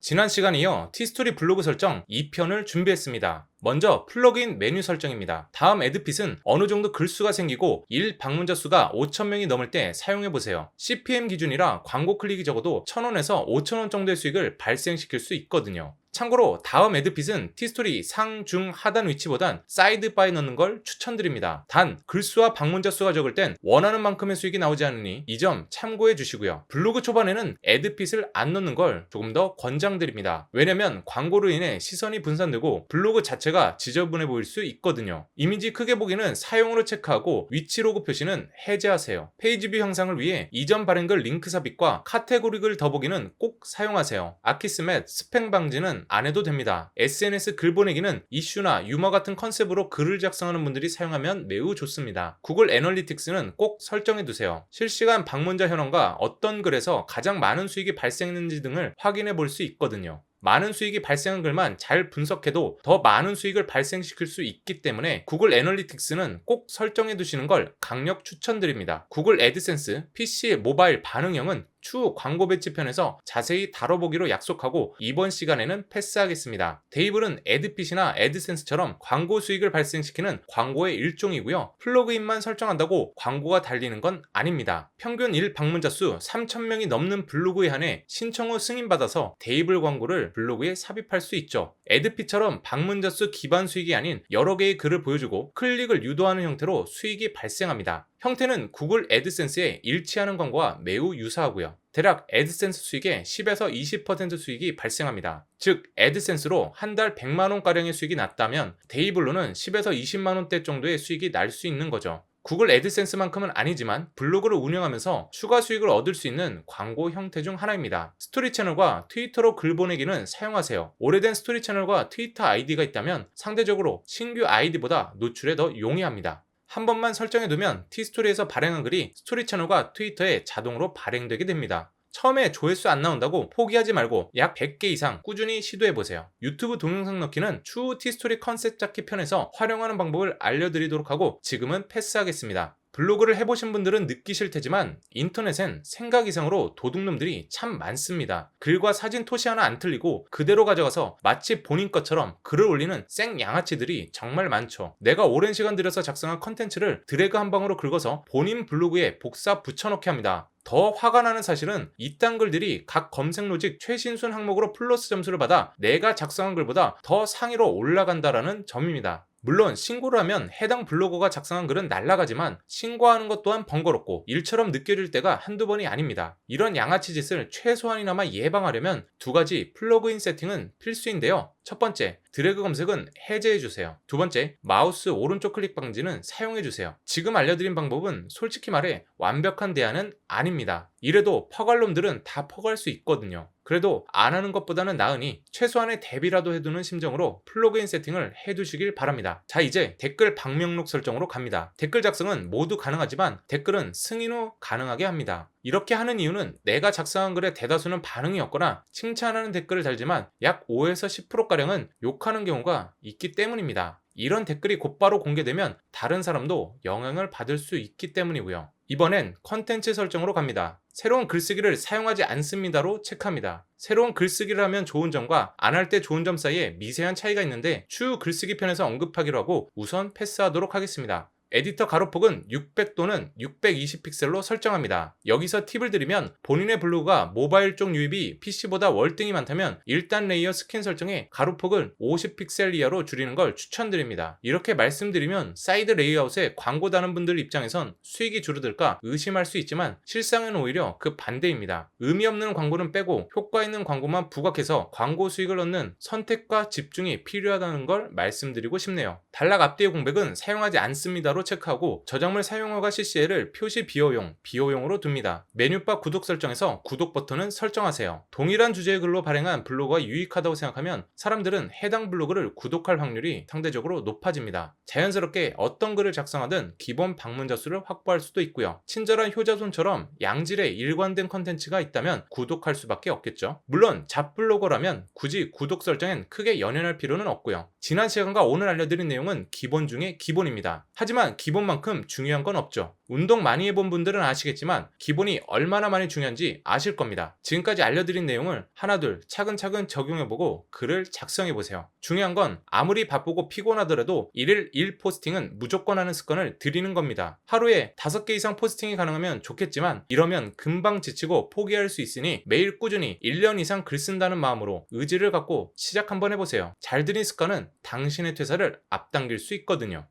지난 시간 이어 티스토리 블로그 설정 2편을 준비했습니다. 먼저 플러그인 메뉴 설정입니다. 다음 에드핏은 어느 정도 글수가 생기고 1 방문자 수가 5,000명이 넘을 때 사용해보세요. CPM 기준이라 광고 클릭이 적어도 1,000원에서 5,000원 정도의 수익을 발생시킬 수 있거든요. 참고로 다음 에드핏은 티스토리 상, 중, 하단 위치보단 사이드 바에 넣는 걸 추천드립니다. 단 글수와 방문자 수가 적을 땐 원하는 만큼의 수익이 나오지 않으니 이 점 참고해 주시고요. 블로그 초반에는 에드핏을 안 넣는 걸 조금 더 권장드립니다. 왜냐면 광고로 인해 시선이 분산되고 블로그 자체가 지저분해 보일 수 있거든요. 이미지 크게 보기는 사용으로 체크하고 위치 로고 표시는 해제하세요. 페이지 뷰 형상을 위해 이전 발행글 링크 삽입과 카테고리 글 더보기는 꼭 사용하세요. 아키스맷, 스팸 방지는 안 해도 됩니다. SNS 글 보내기는 이슈나 유머 같은 컨셉으로 글을 작성하는 분들이 사용하면 매우 좋습니다. 구글 애널리틱스는 꼭 설정해 두세요. 실시간 방문자 현황과 어떤 글에서 가장 많은 수익이 발생했는지 등을 확인해 볼 수 있거든요. 많은 수익이 발생한 글만 잘 분석해도 더 많은 수익을 발생시킬 수 있기 때문에 구글 애널리틱스는 꼭 설정해 두시는 걸 강력 추천드립니다. 구글 애드센스 PC 모바일 반응형은 추후 광고 배치 편에서 자세히 다뤄보기로 약속하고 이번 시간에는 패스하겠습니다. 데이블은 애드핏이나 애드센스처럼 광고 수익을 발생시키는 광고의 일종이고요. 플러그인만 설정한다고 광고가 달리는 건 아닙니다. 평균 1 방문자 수 3,000명이 넘는 블로그에 한해 신청 후 승인받아서 데이블 광고를 블로그에 삽입할 수 있죠. 애드핏처럼 방문자 수 기반 수익이 아닌 여러 개의 글을 보여주고 클릭을 유도하는 형태로 수익이 발생합니다. 형태는 구글 애드센스에 일치하는 광고와 매우 유사하고요. 대략 애드센스 수익의 10에서 20% 수익이 발생합니다. 즉, 애드센스로 한 달 100만원가량의 수익이 났다면 데이블로는 10에서 20만원대 정도의 수익이 날 수 있는 거죠. 구글 애드센스만큼은 아니지만 블로그를 운영하면서 추가 수익을 얻을 수 있는 광고 형태 중 하나입니다. 스토리 채널과 트위터로 글 보내기는 사용하세요. 오래된 스토리 채널과 트위터 아이디가 있다면 상대적으로 신규 아이디보다 노출에 더 용이합니다. 한 번만 설정해 두면 티스토리에서 발행한 글이 스토리 채널과 트위터에 자동으로 발행되게 됩니다. 처음에 조회수 안 나온다고 포기하지 말고 약 100개 이상 꾸준히 시도해보세요. 유튜브 동영상 넣기는 추후 티스토리 컨셉 잡기 편에서 활용하는 방법을 알려드리도록 하고 지금은 패스하겠습니다. 블로그를 해보신 분들은 느끼실 테지만 인터넷엔 생각 이상으로 도둑놈들이 참 많습니다. 글과 사진 토시 하나 안 틀리고 그대로 가져가서 마치 본인 것처럼 글을 올리는 생 양아치들이 정말 많죠. 내가 오랜 시간 들여서 작성한 컨텐츠를 드래그 한 방으로 긁어서 본인 블로그에 복사 붙여넣게 합니다. 더 화가 나는 사실은 이딴 글들이 각 검색 로직 최신순 항목으로 플러스 점수를 받아 내가 작성한 글보다 더 상위로 올라간다라는 점입니다. 물론 신고를 하면 해당 블로거가 작성한 글은 날라가지만 신고하는 것 또한 번거롭고 일처럼 느껴질 때가 한두 번이 아닙니다. 이런 양아치 짓을 최소한이나마 예방하려면 두 가지 플러그인 세팅은 필수인데요. 첫 번째, 드래그 검색은 해제해주세요. 두 번째, 마우스 오른쪽 클릭 방지는 사용해주세요. 지금 알려드린 방법은 솔직히 말해 완벽한 대안은 아닙니다. 이래도 퍼갈놈들은 다 퍼갈 수 있거든요. 그래도 안 하는 것보다는 나으니 최소한의 대비라도 해두는 심정으로 플러그인 세팅을 해두시길 바랍니다. 자, 이제 댓글 방명록 설정으로 갑니다. 댓글 작성은 모두 가능하지만 댓글은 승인 후 가능하게 합니다. 이렇게 하는 이유는 내가 작성한 글의 대다수는 반응이 없거나 칭찬하는 댓글을 달지만 약 5에서 10% 가량은 욕하는 경우가 있기 때문입니다. 이런 댓글이 곧바로 공개되면 다른 사람도 영향을 받을 수 있기 때문이고요. 이번엔 컨텐츠 설정으로 갑니다. 새로운 글쓰기를 사용하지 않습니다로 체크합니다. 새로운 글쓰기를 하면 좋은 점과 안 할 때 좋은 점 사이에 미세한 차이가 있는데 추후 글쓰기 편에서 언급하기로 하고 우선 패스하도록 하겠습니다. 에디터 가로폭은 600 또는 620 픽셀로 설정합니다. 여기서 팁을 드리면 본인의 블로그가 모바일 쪽 유입이 PC보다 월등히 많다면 1단 레이어 스킨 설정에 가로폭을 50 픽셀 이하로 줄이는 걸 추천드립니다. 이렇게 말씀드리면 사이드 레이아웃에 광고 다는 분들 입장에선 수익이 줄어들까 의심할 수 있지만 실상은 오히려 그 반대입니다. 의미 없는 광고는 빼고 효과 있는 광고만 부각해서 광고 수익을 얻는 선택과 집중이 필요하다는 걸 말씀드리고 싶네요. 단락 앞뒤의 공백은 사용하지 않습니다 로 체크하고 저작물 사용허가 CCL을 표시 비호용, 비호용으로 둡니다. 메뉴바 구독 설정에서 구독 버튼은 설정하세요. 동일한 주제의 글로 발행한 블로그가 유익하다고 생각하면 사람들은 해당 블로그를 구독할 확률이 상대적으로 높아집니다. 자연스럽게 어떤 글을 작성하든 기본 방문자 수를 확보할 수도 있고요. 친절한 효자손처럼 양질의 일관된 컨텐츠가 있다면 구독할 수밖에 없겠죠. 물론 잡블로거라면 굳이 구독 설정엔 크게 연연할 필요는 없고요. 지난 시간과 오늘 알려드린 내용은 기본 중에 기본입니다. 하지만 하지만 기본만큼 중요한 건 없죠. 운동 많이 해본 분들은 아시겠지만 기본이 얼마나 많이 중요한지 아실 겁니다. 지금까지 알려드린 내용을 하나둘 차근차근 적용해보고 글을 작성해보세요. 중요한 건 아무리 바쁘고 피곤하더라도 1일 1 포스팅은 무조건 하는 습관을 들이는 겁니다. 하루에 5개 이상 포스팅이 가능하면 좋겠지만 이러면 금방 지치고 포기할 수 있으니 매일 꾸준히 1년 이상 글 쓴다는 마음으로 의지를 갖고 시작 한번 해보세요. 잘 들인 습관은 당신의 퇴사를 앞당길 수 있거든요.